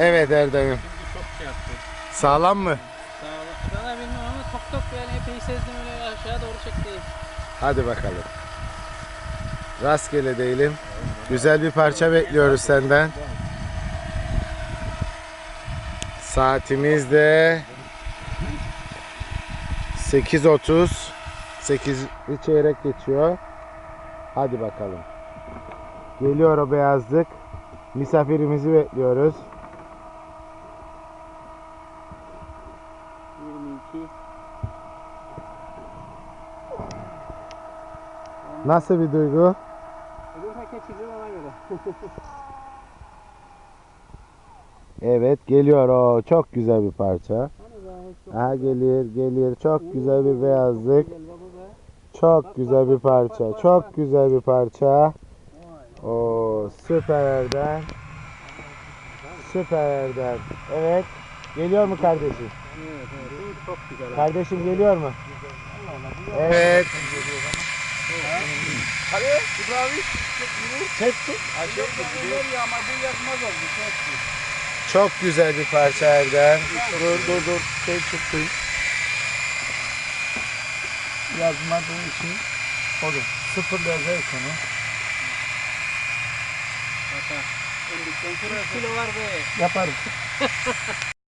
Evet Erdem'im. Çünkü çok şey yaptı. Sağlam mı? Sağ ol. Ben de bilmiyorum ama tok tok yani epey sezdim öyle aşağı doğru çekti. Hadi bakalım. Rastgele değilim. Güzel bir parça bekliyoruz senden. Saatimiz de 8.30 8 bir çeyrek geçiyor. Hadi bakalım. Geliyor o beyazlık. Misafirimizi bekliyoruz. Nasıl bir duygu? Öbür paket çiziyorum ona göre. Evet geliyor o. Çok güzel bir parça. Aha gelir gelir. Çok güzel bir beyazlık. Çok güzel bir parça. Çok güzel bir parça. O süper Erdem. Süper Erdem. Evet. Geliyor mu kardeşim? Evet evet. Çok güzel. Kardeşim geliyor mu? Evet. Hadi İbrahim. Aşağı ama bu yakmaz oldu. Çok Çok güzel bir parça Erdem. Dur dur dur. Şey çıktı. Yazmadığın için olur. Sıfırlayacak onu. Bak ha. 2 kilo var be. Yaparım.